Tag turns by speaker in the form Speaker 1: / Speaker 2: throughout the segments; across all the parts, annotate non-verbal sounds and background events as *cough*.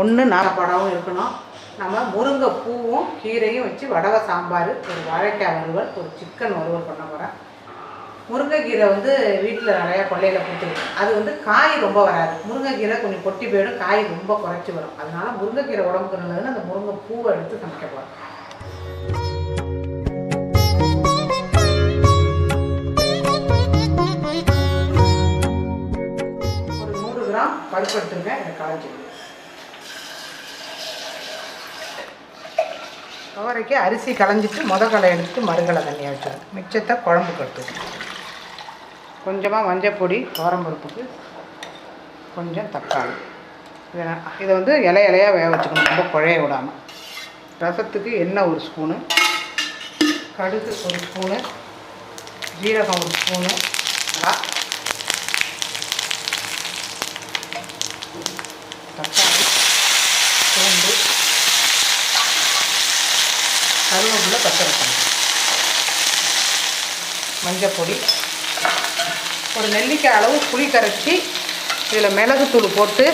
Speaker 1: ஒன்று நாகப்பழமும் இருக்கணும். நம்ம முருங்கை பூவும் கீரையும் வச்சு வடவை சாம்பார் ஒரு வாழைக்காய் வறுவல் ஒரு சிக்கன் வறுவல் பண்ண போகிறேன் முருங்கைக்கீரை வந்து வீட்டில் நிறையா கொள்ளையில் கொடுத்துருக்கேன் அது வந்து காய் ரொம்ப வராது. முருங்கைக்கீரை கொஞ்சம் கொட்டி போயிடும் காய் ரொம்ப குறைச்சி வரும். அதனால் முருங்கைக்கீரை உடம்புக்கு நல்லதுன்னு அந்த முருங்கை பூவை எடுத்து சமைக்க போகிறேன் ஒரு நூறு கிராம் பருப்பு எடுத்துருக்கேன் இதை களைஞ்சிக்கணும் துவரைக்கு அரிசி களைஞ்சிட்டு முத களை எடுத்து மறுகளை தண்ணியாக வச்சிடும் மிச்சத்தை குழம்புக்கு எடுத்துக்கணும் கொஞ்சமாக மஞ்சப்பொடி துவரம்பருப்புக்கு கொஞ்சம் தக்காளி. இதை இதை வந்து இலை இலையாக வேக வச்சுக்கணும் ரொம்ப குழைய விடாமல் ரசத்துக்கு எண்ணெய் ஒரு ஸ்பூனு கடுகு ஒரு ஸ்பூனு ஜீரகம் ஒரு ஸ்பூனு மிளகா, தக்காளி பூண்டு கருவேப்பிலை பச்சை மஞ்சப்பொடி ஒரு நெல்லிக்காய் அளவு புளி கரைச்சி இதில் மிளகுத்தூள் போட்டு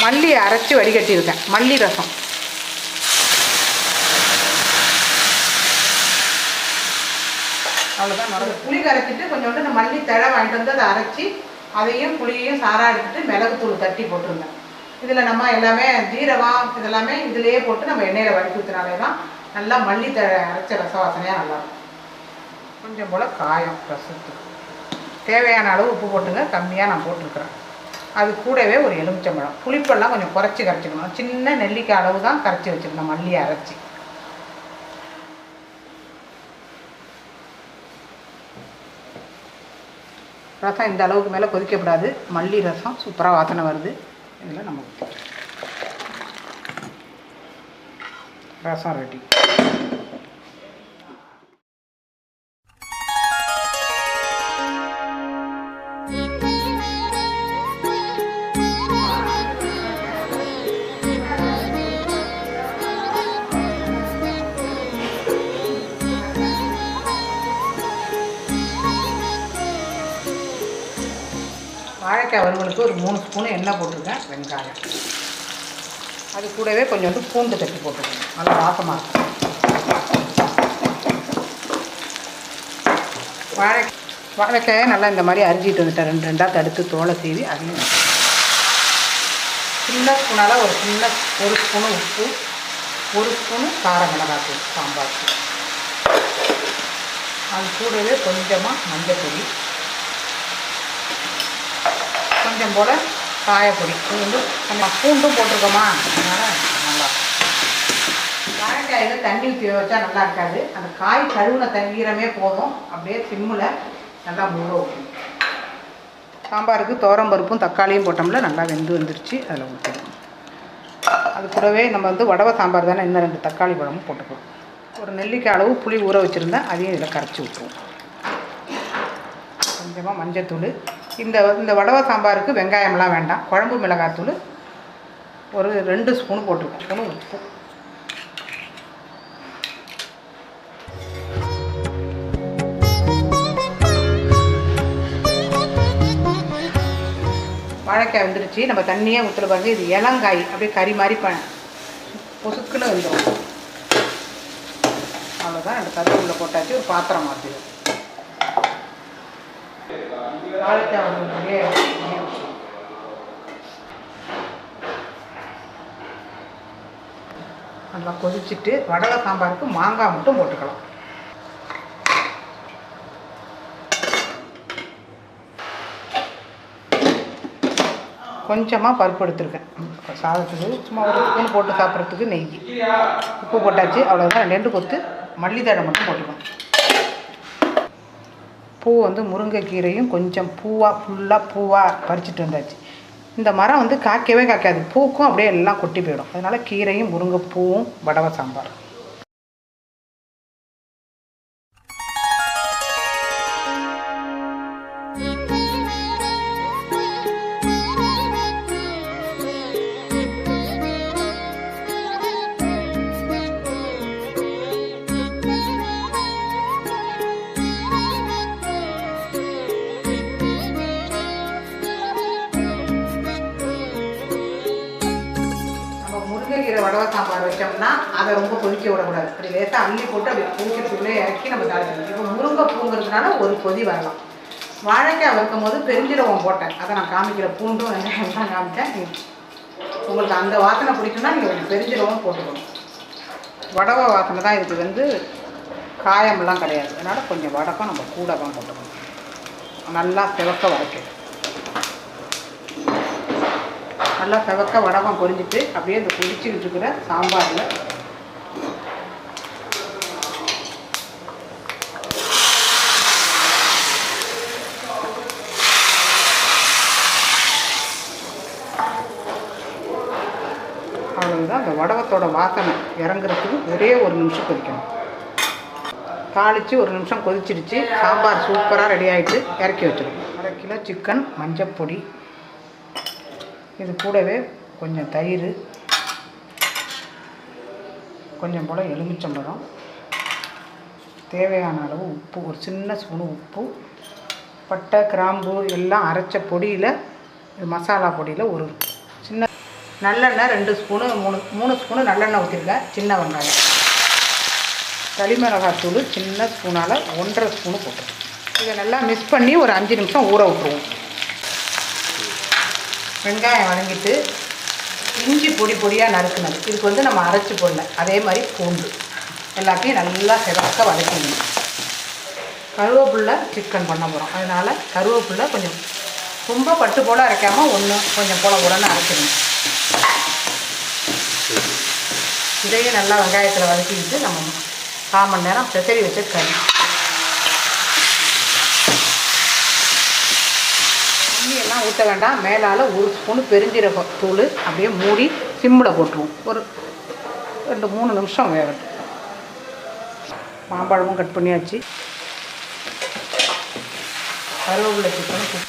Speaker 1: மல்லி அரைச்சி வடிகட்டியிருக்கேன். மல்லி ரசம். அவ்வளோதான் புளி கரைச்சிட்டு கொஞ்சோண்டு இந்த மல்லி தழை வாங்கிட்டு வந்து அதை அரைச்சி அதையும் புளியையும் சாரா எடுத்துட்டு மிளகுத்தூள் தட்டி போட்டிருந்தேன் இதில் நம்ம எல்லாமே ஜீரகம் இதெல்லாமே இதிலேயே போட்டு நம்ம எண்ணெயில் வதக்கி ஊற்றினாலே தான் நல்லா மல்லி அரைச்ச ரச வாசனையாக நல்லாயிருக்கும். கொஞ்சம் போல் காயம் ரசத்துக்கு. தேவையான அளவு உப்பு போட்டுங்க கம்மியாக நான் போட்டிருக்கிறேன். அது கூடவே ஒரு எலுமிச்சம்பழம். புளிப்பெல்லாம் கொஞ்சம் குறைச்சி கரைச்சிக்கணும். சின்ன நெல்லிக்காய் அளவு தான் கரைச்சி வச்சுருந்தேன் மல்லியை அரைச்சி. ரசம் இந்த அளவுக்கு மேலே கொதிக்கப்படாது மல்லி ரசம் சூப்பராக வாசனை வருது. இதில் நம்ம ரசம் ரெடி. வாழைக்காய் வறுவலுக்கு ஒரு மூணு ஸ்பூன் எண்ணெய் போட்டிருக்கேன் வெங்காயம். அது கூடவே கொஞ்சோண்டு பூண்டு தட்டி போட்டுக்கணும். நல்லா வாசமாக இருக்கும். வாழை வாழைக்காயை நல்லா இந்த மாதிரி அரிஞ்சிட்டு வந்துட்டேன். ரெண்டு ரெண்டாக தடுத்து தோலை சீவி அதையும் சின்ன ஸ்பூனால் ஒரு சின்ன ஒரு ஸ்பூனு உப்பு ஒரு ஸ்பூனு கார மிளகாத்தூள் சாம்பாருக்கு அது கூடவே கொஞ்சமாக மஞ்சள் பொடி கொஞ்சம் போல் காயப்பொடி இது வந்து நம்ம பூண்டும் போட்டிருக்கோமா? அதனால் நல்லா வாழைக்காயில் தண்ணி ஊற்றி வச்சா நல்லா இருக்காது. அந்த காய் கழுவுன தண்ணீரமே போதும். அப்படியே சிம்மில் நல்லா மூட வைக்கணும் சாம்பாருக்கு பருப்பும் தக்காளியும் போட்டோம்ல நல்லா வெந்து வந்துருச்சு. அதில் ஊற்றிடும் அது கூடவே நம்ம வந்து வடவை சாம்பார் தானே இன்னும் ரெண்டு தக்காளி பழமும் போட்டுக்கிறோம் ஒரு நெல்லிக்காய் அளவு புளி ஊற வச்சுருந்தேன் அதையும் இதில் கரைச்சி விட்டுருவோம் கொஞ்சமாக மஞ்சத்தூள் இந்த இந்த வடவை சாம்பாருக்கு வெங்காயம்லாம் வேண்டாம். குழம்பு மிளகாத்தூள் ஒரு ரெண்டு ஸ்பூன் போட்டிருக்கோம் ஸ்பூனு உப்பு. வாழைக்காய் வந்துருச்சு. நம்ம தண்ணியே ஊற்றுல பாருங்க. இது இளங்காய். அப்படியே கறி மாதிரி ப பொசுக்குன்னு வந்துடும் அவ்வளோதான் ரெண்டு கருவேப்பிலை போட்டாச்சு. ஒரு பாத்திரம் மாற்றிடும் நல்லா கொதிச்சுட்டு வடலை சாம்பாருக்கு மாங்காய் மட்டும் போட்டுக்கலாம். கொஞ்சமாக பருப்பு எடுத்துருக்கேன். சாதத்துக்கு சும்மா ஒரு ஸ்பூன் போட்டு சாப்பிட்றதுக்கு நெய். உப்பு போட்டாச்சு அவ்வளோதான் ரெண்டு கொத்து மல்லித்தழை மட்டும் போட்டுக்கணும் பூ வந்து முருங்கைக்கீரையும் கொஞ்சம் பூவாக ஃபுல்லாக பூவாக பறிச்சுட்டு வந்தாச்சு. இந்த மரம் வந்து காய்க்கவே காய்க்காது. பூக்கும் அப்படியே எல்லாம் கொட்டி போயிடும். அதனால் கீரையும் முருங்கைப்பூவும் வடவை சாம்பார். கீரை வடவை சாம்பார் வச்சோம்னா அதை ரொம்ப கொதிக்க விடக்கூடாது. அப்படி லேசாக அள்ளி போட்டு அப்படி கொதிக்கிறதுக்குள்ளே இறக்கி நம்ம தாளிக்கணும் இப்போ முருங்கை பூங்கிறதுனால ஒரு கொதி வரலாம். வாழைக்காய் வறுக்கும் போது பெருஞ்சீரகம் போட்டேன். அதை நான் காமிக்கிற பூண்டும் வெங்காயம் *laughs* தான் காமிச்சேன். நீ- உங்களுக்கு அந்த வாசனை பிடிக்கும்னா நீங்கள் பெருஞ்சிரவம் பெருஞ்சீரகம் போட்டுக்கணும் வடவை வாசனை தான் இதுக்கு வந்து காயமெல்லாம் கிடையாது. அதனால் கொஞ்சம் வடக்கம் நம்ம கூட தான் போட்டுக்கணும் நல்லா சிவக்க வரைக்கும் நல்லா செவக்க வடகம் பொரிஞ்சிட்டு அப்படியே இந்த கொதிச்சுக்கிட்டு இருக்கிற சாம்பாரில். அவ்வளவுதான். அந்த வடகத்தோட வாசனை இறங்குறதுக்கு ஒரே ஒரு நிமிஷம் கொதிக்கணும். தாளித்து ஒரு நிமிஷம் கொதிச்சிருச்சு. சாம்பார் சூப்பராக ரெடி ஆகிட்டு இறக்கி வச்சிடும் அரை கிலோ சிக்கன் மஞ்சப்பொடி இது கூடவே கொஞ்சம் தயிர் கொஞ்சம் போல் எலுமிச்சம்பழம் தேவையான அளவு உப்பு ஒரு சின்ன ஸ்பூனு உப்பு பட்டை கிராம்பு எல்லாம் அரைச்ச பொடியில் இது மசாலா பொடியில் ஒரு சின்ன நல்லெண்ணெய் ரெண்டு ஸ்பூனு மூணு மூணு ஸ்பூனு நல்லெண்ணெய் ஊற்றிருக்கேன் சின்ன வெங்காயம். களிமிளகாத்தூள் சின்ன ஸ்பூனால் ஒன்றரை ஸ்பூனு போட்டுருக்கேன் இதை நல்லா மிக்ஸ் பண்ணி ஒரு அஞ்சு நிமிஷம் ஊற விட்ருவோம் வெங்காயம் வதங்கிட்டு இஞ்சி பொடி பொடியாக நறுக்கணும் இதுக்கு வந்து நம்ம அரைச்சி போடணும் அதே மாதிரி பூண்டு. எல்லாத்தையும் நல்லா சிறக்க வதக்கணும் கருவேப்பில்லை சிக்கன் பண்ண போகிறோம் அதனால் கருவேப்பில்லை கொஞ்சம் ரொம்ப பட்டு போல் அரைக்காமல் ஒன்று கொஞ்சம் போல உடனே அரைச்சிடணும். இதையும் நல்லா வெங்காயத்தில் வதக்கிக்கிட்டு நம்ம கால் மணி நேரம் பெசரி வச்சு கறி. ஊற்ற வேண்டாம். மேலால் ஒரு ஸ்பூனு பெருஞ்சீரக தூள் அப்படியே மூடி சிம்மில் போட்டுருவோம். ஒரு ரெண்டு மூணு நிமிஷம் வேகட்டும். மாம்பழமும் கட் பண்ணியாச்சு. கருவேப்பிலை சிக்கன்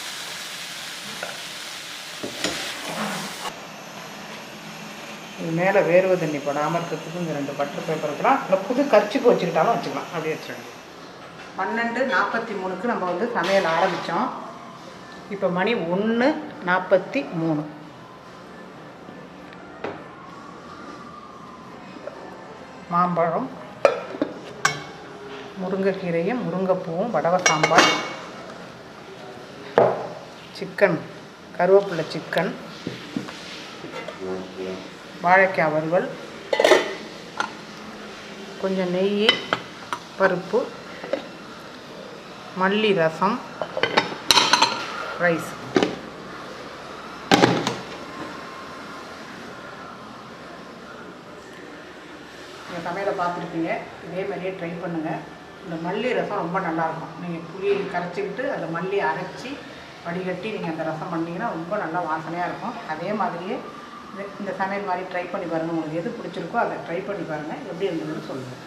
Speaker 1: இது மேலே வேர்வை தண்ணி போடாமல் இருக்கிறதுக்கு இந்த ரெண்டு பட்டர் பேப்பர் வைக்கலாம் இல்லை புது கரிச்சிக்கு வச்சுக்கிட்டாலும் வச்சுக்கலாம். அப்படியே வச்சுருங்க. பன்னெண்டு நாற்பத்தி மூணுக்கு நம்ம வந்து சமையல் ஆரம்பித்தோம் இப்போ மணி ஒன்று நாற்பத்தி மூணு. மாம்பழம் முருங்கைக்கீரையும் முருங்கைப்பூவும் வடவை சாம்பார் சிக்கன் கருவேப்பிலை சிக்கன் வாழைக்காய் வறுவல் கொஞ்சம் நெய் பருப்பு மல்லி ரசம் ரைஸ் நீங்கள் சமையலை பார்த்துருப்பீங்க. இதே மாதிரியே ட்ரை பண்ணுங்கள் இந்த மல்லி ரசம் ரொம்ப நல்லாயிருக்கும். நீங்கள் புளியை கரைச்சிக்கிட்டு அதில் மல்லி அரைச்சி வடிகட்டி நீங்கள் அந்த ரசம் பண்ணிங்கன்னா ரொம்ப நல்லா வாசனையாக இருக்கும். அதே மாதிரியே இந்த சமையல் மாதிரி ட்ரை பண்ணி பாருங்கள் உங்களுக்கு எது பிடிச்சிருக்கோ அதை ட்ரை பண்ணி பாருங்கள் எப்படி இருந்ததுன்னு சொல்லுங்கள்